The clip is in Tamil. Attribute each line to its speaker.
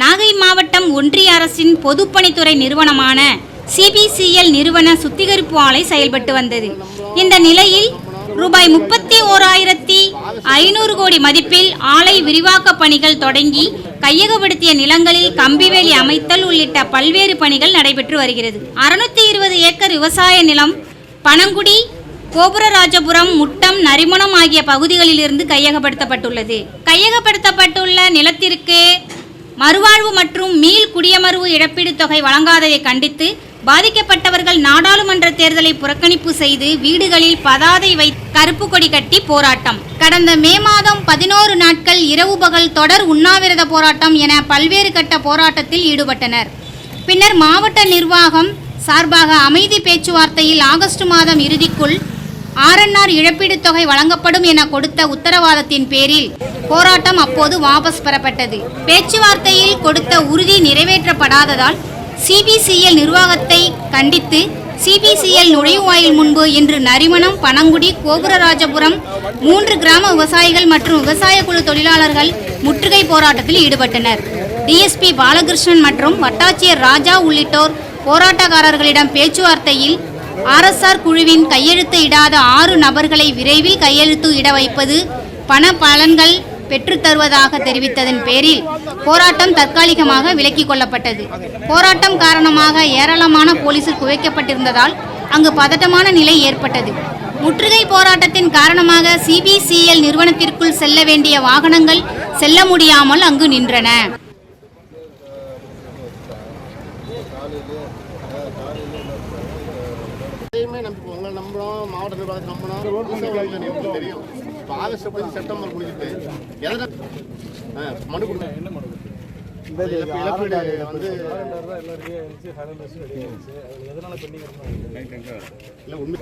Speaker 1: நாகை மாவட்டம் ஒன்றிய அரசின் பொதுப்பணித்துறை நிறுவனமான சிபிசிஎல் நிறுவன சுத்திகரிப்பு ஆலை செயல்பட்டு வந்தது. இந்த நிலையில் ரூபாய் முப்பத்தி ஓராயிரத்தி ஐநூறு கோடி மதிப்பில் ஆலை விரிவாக்க பணிகள் தொடங்கி கையகப்படுத்திய நிலங்களில் கம்பிவேலி அமைத்தல் உள்ளிட்ட பல்வேறு பணிகள் நடைபெற்று வருகிறது. அறுநூத்தி இருபது ஏக்கர் விவசாய நிலம் பனங்குடி கோபுரராஜபுரம் முட்டம் நரிமணம் ஆகிய பகுதிகளிலிருந்து கையகப்படுத்தப்பட்டுள்ளது. கையகப்படுத்தப்பட்டுள்ள நிலத்திற்கு மறுவாழ்வு மற்றும் மீள் குடியமர்வு இழப்பீடு தொகை வழங்காததை கண்டித்து பாதிக்கப்பட்டவர்கள் நாடாளுமன்ற தேர்தலை புறக்கணிப்பு செய்து வீடுகளில் பதாதை வை கருப்பு கொடி கட்டி போராட்டம். கடந்த மே மாதம் பதினோரு நாட்கள் இரவு பகல் தொடர் உண்ணாவிரத போராட்டம் என பல்வேறு கட்ட போராட்டத்தில் ஈடுபட்டனர். பின்னர் மாவட்ட நிர்வாகம் சார்பாக அமைதி பேச்சுவார்த்தையில் ஆகஸ்ட் மாதம் இறுதிக்குள் ஆர்என்ஆர் இழப்பீடு தொகை வழங்கப்படும் என கொடுத்த உத்தரவாதத்தின் பேரில் போராட்டம் அப்போது வாபஸ் பெறப்பட்டது. பேச்சுவார்த்தையில் கொடுத்த உறுதி நிறைவேற்றப்படாததால் சிபிசிஎல் நிர்வாகத்தை கண்டித்து சிபிசிஎல் நுழைவாயில் முன்பு இன்று நரிமணம் பனங்குடி கோபுரராஜபுரம் மூன்று கிராம விவசாயிகள் மற்றும் விவசாய குழு தொழிலாளர்கள் முற்றுகை போராட்டத்தில் ஈடுபட்டனர். டிஎஸ்பி பாலகிருஷ்ணன் மற்றும் வட்டாட்சியர் ராஜா உள்ளிட்டோர் போராட்டக்காரர்களிடம் பேச்சுவார்த்தையில் ஆர்எஸ்ஆர் குழுவின் கையெழுத்து இடாத ஆறு நபர்களை விரைவில் கையெழுத்து இட வைப்பது பண பலன்கள் பெற்றுத்தருவதாக தெரிவித்ததன் பேரில் போராட்டம் தற்காலிகமாக விலக்கிக் கொள்ளப்பட்டது. போராட்டம் காரணமாக ஏராளமான போலீசில் குவைக்கப்பட்டிருந்ததால் அங்கு பதட்டமான நிலை ஏற்பட்டது. முற்றுகை போராட்டத்தின் காரணமாக சிபிசிஎல் நிறுவனத்திற்குள் செல்ல வேண்டிய வாகனங்கள் செல்ல முடியாமல் அங்கு நின்றன.
Speaker 2: எதையுமே நம்பி உங்களை நம்பணும் மாவட்ட நிர்வாகத்தை நம்பணும் தெரியும்? இப்போ ஆகஸ்ட் முடிஞ்சு செப்டம்பர் முடிஞ்சிட்டு எதனா மனு கொடுங்க. என்ன மனு வந்து இல்லை உண்மை